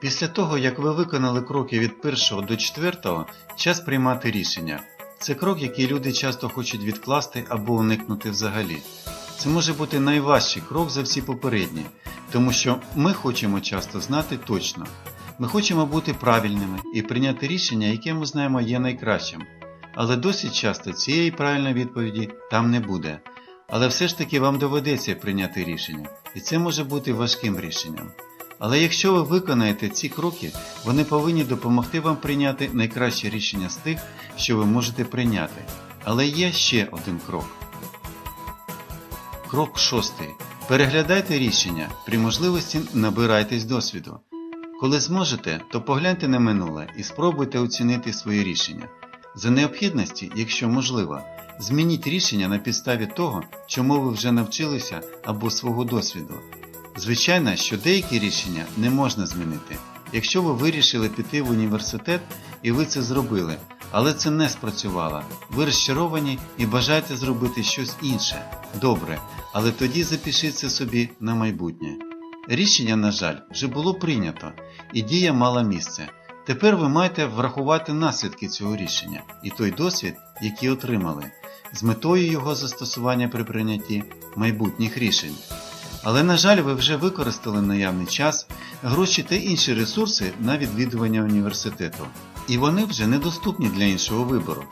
Після того, як ви виконали кроки від першого до четвертого, час приймати рішення. Це крок, який люди часто хочуть відкласти або уникнути взагалі. Це може бути найважчий крок за всі попередні, тому що ми хочемо часто знати точно. Ми хочемо бути правильними і прийняти рішення, яке ми знаємо є найкращим. Але досить часто цієї правильної відповіді там не буде. Але все ж таки вам доведеться прийняти рішення, і це може бути важким рішенням. Але якщо ви виконаєте ці кроки, вони повинні допомогти вам прийняти найкраще рішення з тих, що ви можете прийняти. Але є ще один крок. Крок шостий. Переглядайте рішення, при можливості набирайтесь досвіду. Коли зможете, то погляньте на минуле і спробуйте оцінити свої рішення. За необхідності, якщо можливо, змініть рішення на підставі того, чому ви вже навчилися або свого досвіду. Звичайно, що деякі рішення не можна змінити. Якщо ви вирішили піти в університет і ви це зробили, але це не спрацювало, ви розчаровані і бажаєте зробити щось інше. Добре, але тоді запишіть це собі на майбутнє. Рішення, на жаль, вже було прийнято, і дія мала місце. Тепер ви маєте врахувати наслідки цього рішення і той досвід, який отримали, з метою його застосування при прийнятті майбутніх рішень. Але, на жаль, ви вже використали наявний час, гроші та інші ресурси на відвідування університету, і вони вже недоступні для іншого вибору.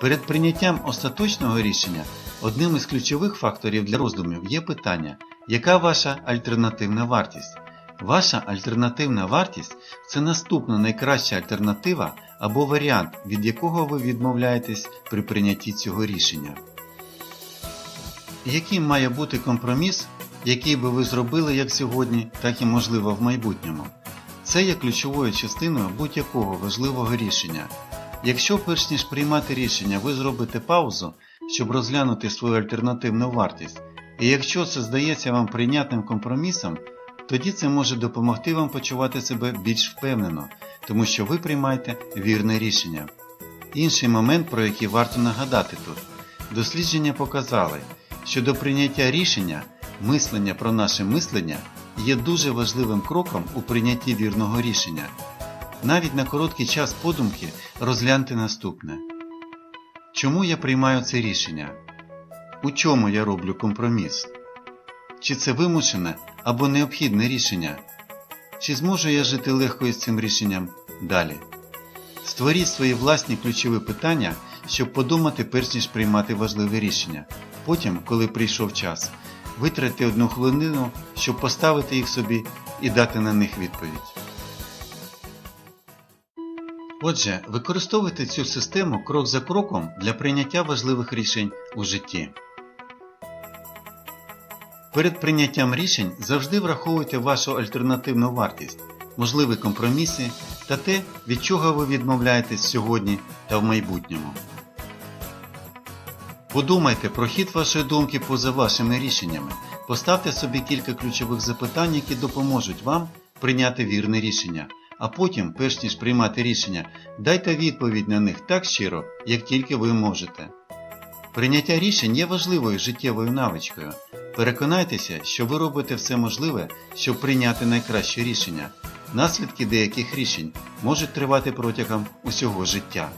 Перед прийняттям остаточного рішення одним із ключових факторів для роздумів є питання, яка ваша альтернативна вартість. Ваша альтернативна вартість це наступна найкраща альтернатива або варіант, від якого ви відмовляєтесь при прийнятті цього рішення. Яким має бути компроміс, який би ви зробили як сьогодні, так і можливо в майбутньому? Це є ключовою частиною будь-якого важливого рішення. Якщо перш ніж приймати рішення, ви зробите паузу, щоб розглянути свою альтернативну вартість, і якщо це здається вам прийнятним компромісом, тоді це може допомогти вам почувати себе більш впевнено, тому що ви приймаєте вірне рішення. Інший момент, про який варто нагадати тут. Дослідження показали, що до прийняття рішення мислення про наше мислення є дуже важливим кроком у прийнятті вірного рішення. Навіть на короткий час подумки розгляньте наступне. Чому я приймаю це рішення? У чому я роблю компроміс? Чи це вимушене або необхідне рішення? Чи зможу я жити легко із цим рішенням далі? Створіть свої власні ключові питання, щоб подумати перш ніж приймати важливе рішення. Потім, коли прийшов час, витратьте одну хвилину, щоб поставити їх собі і дати на них відповідь. Отже, використовуйте цю систему крок за кроком для прийняття важливих рішень у житті. Перед прийняттям рішень завжди враховуйте вашу альтернативну вартість, можливі компроміси та те, від чого ви відмовляєтесь сьогодні та в майбутньому. Подумайте про хід вашої думки поза вашими рішеннями. Поставте собі кілька ключових запитань, які допоможуть вам прийняти вірне рішення. А потім, перш ніж приймати рішення, дайте відповідь на них так щиро, як тільки ви можете. Прийняття рішень є важливою життєвою навичкою. Переконайтеся, що ви робите все можливе, щоб прийняти найкраще рішення. Наслідки деяких рішень можуть тривати протягом усього життя.